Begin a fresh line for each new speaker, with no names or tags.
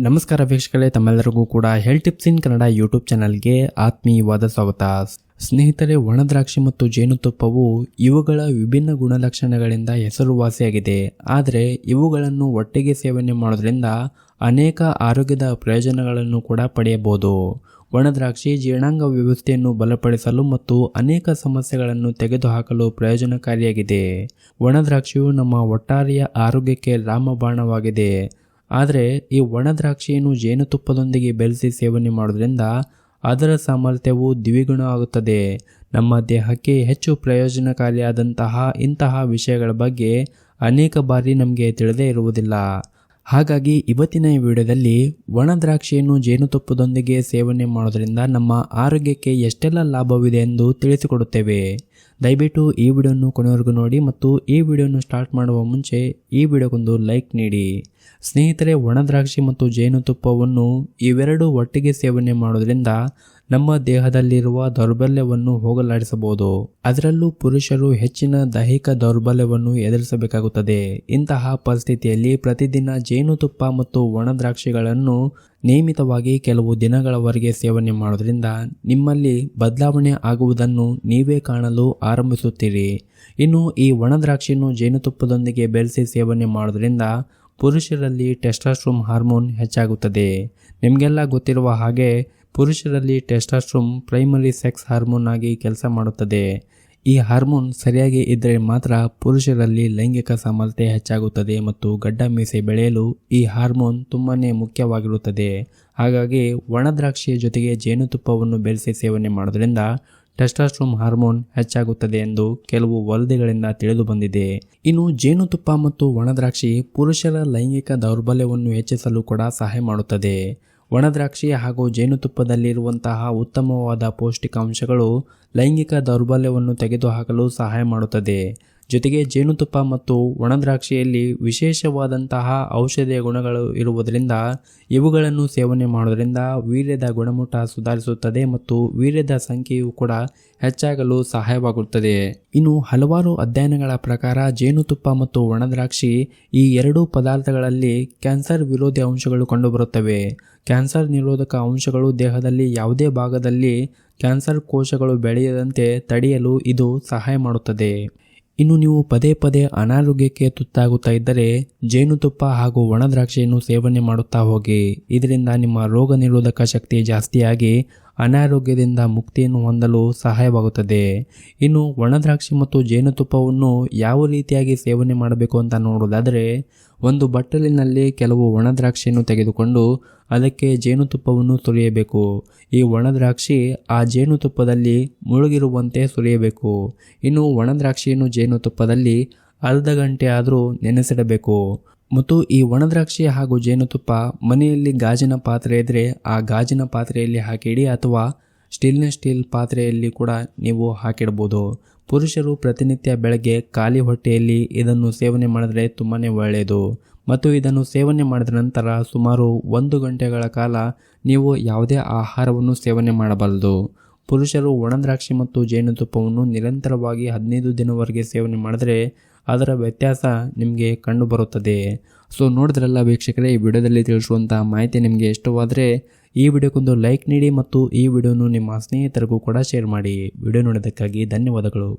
ನಮಸ್ಕಾರ ವೀಕ್ಷಕರೇ, ತಮ್ಮೆಲ್ಲರಿಗೂ ಕೂಡ health tips in Kannada YouTube ಚಾನಲ್ಗೆ ಆತ್ಮೀಯವಾದ ಸ್ವಾಗತ. ಸ್ನೇಹಿತರೆ, ಒಣದ್ರಾಕ್ಷಿ ಮತ್ತು ಜೇನುತುಪ್ಪವು ಇವುಗಳ ವಿಭಿನ್ನ ಗುಣಲಕ್ಷಣಗಳಿಂದ ಹೆಸರುವಾಸಿಯಾಗಿದೆ. ಆದರೆ, ಇವುಗಳನ್ನು ಒಟ್ಟಿಗೆ ಸೇವನೆ ಮಾಡೋದ್ರಿಂದ ಅನೇಕ ಆರೋಗ್ಯದ ಪ್ರಯೋಜನಗಳನ್ನು ಕೂಡ ಪಡೆಯಬಹುದು. ಒಣದ್ರಾಕ್ಷಿ ಜೀರ್ಣಾಂಗ ವ್ಯವಸ್ಥೆಯನ್ನು ಬಲಪಡಿಸಲು ಮತ್ತು ಅನೇಕ ಸಮಸ್ಯೆಗಳನ್ನು ತೆಗೆದುಹಾಕಲು ಪ್ರಯೋಜನಕಾರಿಯಾಗಿದೆ. ಒಣದ್ರಾಕ್ಷಿಯು ನಮ್ಮ ಒಟ್ಟಾರೆಯ ಆರೋಗ್ಯಕ್ಕೆ ರಾಮಬಾಣವಾಗಿದೆ. ಆದರೆ ಈ ಒಣ ದ್ರಾಕ್ಷಿಯನ್ನು ಜೇನುತುಪ್ಪದೊಂದಿಗೆ ಬೆರೆಸಿ ಸೇವನೆ ಮಾಡೋದ್ರಿಂದ ಅದರ ಸಾಮರ್ಥ್ಯವು ದ್ವಿಗುಣ ಆಗುತ್ತದೆ. ನಮ್ಮ ದೇಹಕ್ಕೆ ಹೆಚ್ಚು ಪ್ರಯೋಜನಕಾರಿಯಾದಂತಹ ಇಂತಹ ವಿಷಯಗಳ ಬಗ್ಗೆ ಅನೇಕ ಬಾರಿ ನಮಗೆ ತಿಳಿದೇ ಇರುವುದಿಲ್ಲ. ಹಾಗಾಗಿ ಇವತ್ತಿನ ಈ ವಿಡಿಯೋದಲ್ಲಿ ಒಣ ದ್ರಾಕ್ಷಿಯನ್ನು ಜೇನುತುಪ್ಪದೊಂದಿಗೆ ಸೇವನೆ ಮಾಡೋದರಿಂದ ನಮ್ಮ ಆರೋಗ್ಯಕ್ಕೆ ಎಷ್ಟೆಲ್ಲ ಲಾಭವಿದೆ ಎಂದು ತಿಳಿಸಿಕೊಡುತ್ತೇವೆ. ದಯವಿಟ್ಟು ಈ ವಿಡಿಯೋನು ಕೊನೆವರೆಗೂ ನೋಡಿ ಮತ್ತು ಈ ವಿಡಿಯೋನು ಸ್ಟಾರ್ಟ್ ಮಾಡುವ ಮುಂಚೆ ಈ ವಿಡಿಯೋಗೊಂದು ಲೈಕ್ ನೀಡಿ. ಸ್ನೇಹಿತರೆ, ಒಣ ದ್ರಾಕ್ಷಿ ಮತ್ತು ಜೇನುತುಪ್ಪವನ್ನು ಇವೆರಡೂ ಒಟ್ಟಿಗೆ ಸೇವನೆ ಮಾಡೋದ್ರಿಂದ ನಮ್ಮ ದೇಹದಲ್ಲಿರುವ ದೌರ್ಬಲ್ಯವನ್ನು ಹೋಗಲಾಡಿಸಬಹುದು. ಅದರಲ್ಲೂ ಪುರುಷರು ಹೆಚ್ಚಿನ ದೈಹಿಕ ದೌರ್ಬಲ್ಯವನ್ನು ಎದುರಿಸಬೇಕಾಗುತ್ತದೆ. ಇಂತಹ ಪರಿಸ್ಥಿತಿಯಲ್ಲಿ ಪ್ರತಿದಿನ ಜೇನುತುಪ್ಪ ಮತ್ತು ಒಣದ್ರಾಕ್ಷಿಗಳನ್ನು ನಿಯಮಿತವಾಗಿ ಕೆಲವು ದಿನಗಳವರೆಗೆ ಸೇವನೆ ಮಾಡೋದ್ರಿಂದ ನಿಮ್ಮಲ್ಲಿ ಬದಲಾವಣೆ ಆಗುವುದನ್ನು ನೀವೇ ಕಾಣಲು ಆರಂಭಿಸುತ್ತೀರಿ. ಇನ್ನು ಈ ಒಣದ್ರಾಕ್ಷಿಯನ್ನು ಜೇನುತುಪ್ಪದೊಂದಿಗೆ ಬೆರೆಸಿ ಸೇವನೆ ಮಾಡೋದ್ರಿಂದ ಪುರುಷರಲ್ಲಿ ಟೆಸ್ಟಾಸ್ಟ್ರೋಮ್ ಹಾರ್ಮೋನ್ ಹೆಚ್ಚಾಗುತ್ತದೆ. ನಿಮಗೆಲ್ಲ ಗೊತ್ತಿರುವ ಹಾಗೆ ಪುರುಷರಲ್ಲಿ ಟೆಸ್ಟಾಸ್ಟ್ರೋಮ್ ಪ್ರೈಮರಿ ಸೆಕ್ಸ್ ಹಾರ್ಮೋನ್ ಆಗಿ ಕೆಲಸ ಮಾಡುತ್ತದೆ. ಈ ಹಾರ್ಮೋನ್ ಸರಿಯಾಗಿ ಇದ್ದರೆ ಮಾತ್ರ ಪುರುಷರಲ್ಲಿ ಲೈಂಗಿಕ ಸಾಮರ್ಥ್ಯ ಹೆಚ್ಚಾಗುತ್ತದೆ ಮತ್ತು ಗಡ್ಡ ಮೀಸೆ ಬೆಳೆಯಲು ಈ ಹಾರ್ಮೋನ್ ತುಂಬಾ ಮುಖ್ಯವಾಗಿರುತ್ತದೆ. ಹಾಗಾಗಿ ಒಣದ್ರಾಕ್ಷಿಯ ಜೊತೆಗೆ ಜೇನುತುಪ್ಪವನ್ನು ಬೆರೆಸಿ ಸೇವನೆ ಮಾಡೋದ್ರಿಂದ ಟೆಸ್ಟಾಸ್ಟ್ರೋಮ್ ಹಾರ್ಮೋನ್ ಹೆಚ್ಚಾಗುತ್ತದೆ ಎಂದು ಕೆಲವು ವರದಿಗಳಿಂದ ತಿಳಿದು ಬಂದಿದೆ. ಇನ್ನು ಜೇನುತುಪ್ಪ ಮತ್ತು ಒಣದ್ರಾಕ್ಷಿ ಪುರುಷರ ಲೈಂಗಿಕ ದೌರ್ಬಲ್ಯವನ್ನು ಹೆಚ್ಚಿಸಲು ಕೂಡ ಸಹಾಯ ಮಾಡುತ್ತದೆ. ಒಣದ್ರಾಕ್ಷಿ ಹಾಗೂ ಜೇನುತುಪ್ಪದಲ್ಲಿರುವಂತಹ ಉತ್ತಮವಾದ ಪೌಷ್ಟಿಕಾಂಶಗಳು ಲೈಂಗಿಕ ದೌರ್ಬಲ್ಯವನ್ನು ತೆಗೆದುಹಾಕಲು ಸಹಾಯ ಮಾಡುತ್ತದೆ. ಜೊತೆಗೆ ಜೇನುತುಪ್ಪ ಮತ್ತು ಒಣದ್ರಾಕ್ಷಿಯಲ್ಲಿ ವಿಶೇಷವಾದಂತಹ ಔಷಧೀಯ ಗುಣಗಳು ಇರುವುದರಿಂದ ಇವುಗಳನ್ನು ಸೇವನೆ ಮಾಡುವುದರಿಂದ ವೀರ್ಯದ ಗುಣಮಟ್ಟ ಸುಧಾರಿಸುತ್ತದೆ ಮತ್ತು ವೀರ್ಯದ ಸಂಖ್ಯೆಯು ಕೂಡ ಹೆಚ್ಚಾಗಲು ಸಹಾಯವಾಗುತ್ತದೆ. ಇನ್ನು ಹಲವಾರು ಅಧ್ಯಯನಗಳ ಪ್ರಕಾರ ಜೇನುತುಪ್ಪ ಮತ್ತು ಒಣದ್ರಾಕ್ಷಿ ಈ ಎರಡೂ ಪದಾರ್ಥಗಳಲ್ಲಿ ಕ್ಯಾನ್ಸರ್ ವಿರೋಧಿ ಅಂಶಗಳು ಕಂಡುಬರುತ್ತವೆ. ಕ್ಯಾನ್ಸರ್ ನಿರೋಧಕ ಅಂಶಗಳು ದೇಹದಲ್ಲಿ ಯಾವುದೇ ಭಾಗದಲ್ಲಿ ಕ್ಯಾನ್ಸರ್ ಕೋಶಗಳು ಬೆಳೆಯದಂತೆ ತಡೆಯಲು ಇದು ಸಹಾಯ ಮಾಡುತ್ತದೆ. ಇನ್ನು ನೀವು ಪದೇ ಪದೇ ಅನಾರೋಗ್ಯಕ್ಕೆ ತುತ್ತಾಗುತ್ತಾ ಇದ್ದರೆ ಜೇನುತುಪ್ಪ ಹಾಗೂ ಒಣ ದ್ರಾಕ್ಷಿಯನ್ನು ಸೇವನೆ ಮಾಡುತ್ತಾ ಹೋಗಿ. ಇದರಿಂದ ನಿಮ್ಮ ರೋಗ ನಿರೋಧಕ ಶಕ್ತಿ ಜಾಸ್ತಿಯಾಗಿ ಅನಾರೋಗ್ಯದಿಂದ ಮುಕ್ತಿಯನ್ನು ಹೊಂದಲು ಸಹಾಯವಾಗುತ್ತದೆ. ಇನ್ನು ಒಣದ್ರಾಕ್ಷಿ ಮತ್ತು ಜೇನುತುಪ್ಪವನ್ನು ಯಾವ ರೀತಿಯಾಗಿ ಸೇವನೆ ಮಾಡಬೇಕು ಅಂತ ನೋಡೋದಾದರೆ ಒಂದು ಬಟ್ಟಲಿನಲ್ಲಿ ಕೆಲವು ಒಣದ್ರಾಕ್ಷಿಯನ್ನು ತೆಗೆದುಕೊಂಡು ಅದಕ್ಕೆ ಜೇನುತುಪ್ಪವನ್ನು ಸುರಿಯಬೇಕು. ಈ ಒಣದ್ರಾಕ್ಷಿ ಆ ಜೇನುತುಪ್ಪದಲ್ಲಿ ಮುಳುಗಿರುವಂತೆ ಸುರಿಯಬೇಕು. ಇನ್ನು ಒಣದ್ರಾಕ್ಷಿಯನ್ನು ಜೇನುತುಪ್ಪದಲ್ಲಿ ಅರ್ಧ ಗಂಟೆ ಆದರೂ ನೆನೆಸಿಡಬೇಕು. ಮತ್ತು ಈ ಒಣದ್ರಾಕ್ಷಿ ಹಾಗೂ ಜೇನುತುಪ್ಪ ಮನೆಯಲ್ಲಿ ಗಾಜಿನ ಪಾತ್ರೆ ಇದ್ದರೆ ಆ ಗಾಜಿನ ಪಾತ್ರೆಯಲ್ಲಿ ಹಾಕಿಡಿ ಅಥವಾ ಸ್ಟೀಲ್ನ ಸ್ಟೀಲ್ ಪಾತ್ರೆಯಲ್ಲಿ ಕೂಡ ನೀವು ಹಾಕಿಡ್ಬೋದು. ಪುರುಷರು ಪ್ರತಿನಿತ್ಯ ಬೆಳಗ್ಗೆ ಖಾಲಿ ಹೊಟ್ಟೆಯಲ್ಲಿ ಇದನ್ನು ಸೇವನೆ ಮಾಡಿದರೆ ತುಂಬಾ ಒಳ್ಳೆಯದು. ಮತ್ತು ಇದನ್ನು ಸೇವನೆ ಮಾಡಿದ ನಂತರ ಸುಮಾರು ಒಂದು ಗಂಟೆಗಳ ಕಾಲ ನೀವು ಯಾವುದೇ ಆಹಾರವನ್ನು ಸೇವನೆ ಮಾಡಬಾರದು. ಪುರುಷರು ಒಣದ್ರಾಕ್ಷಿ ಮತ್ತು ಜೇನುತುಪ್ಪವನ್ನು ನಿರಂತರವಾಗಿ ಹದಿನೈದು ದಿನವರೆಗೆ ಸೇವನೆ ಮಾಡಿದರೆ ಅದರ ವ್ಯತ್ಯಾಸ ನಿಮಗೆ ಕಂಡುಬರುತ್ತದೆ ಸೊ ನೋಡಿದ್ರಲ್ಲ ವೀಕ್ಷಕರೇ, ಈ ವಿಡಿಯೋದಲ್ಲಿ ತಿಳಿಸುವಂಥ ಮಾಹಿತಿ ನಿಮಗೆ ಇಷ್ಟವಾದರೆ ಈ ವಿಡಿಯೋಕ್ಕೊಂದು ಲೈಕ್ ನೀಡಿ ಮತ್ತು ಈ ವಿಡಿಯೋನು ನಿಮ್ಮ ಸ್ನೇಹಿತರಿಗೂ ಕೂಡ ಶೇರ್ ಮಾಡಿ. ವಿಡಿಯೋ ನೋಡೋದಕ್ಕಾಗಿ ಧನ್ಯವಾದಗಳು.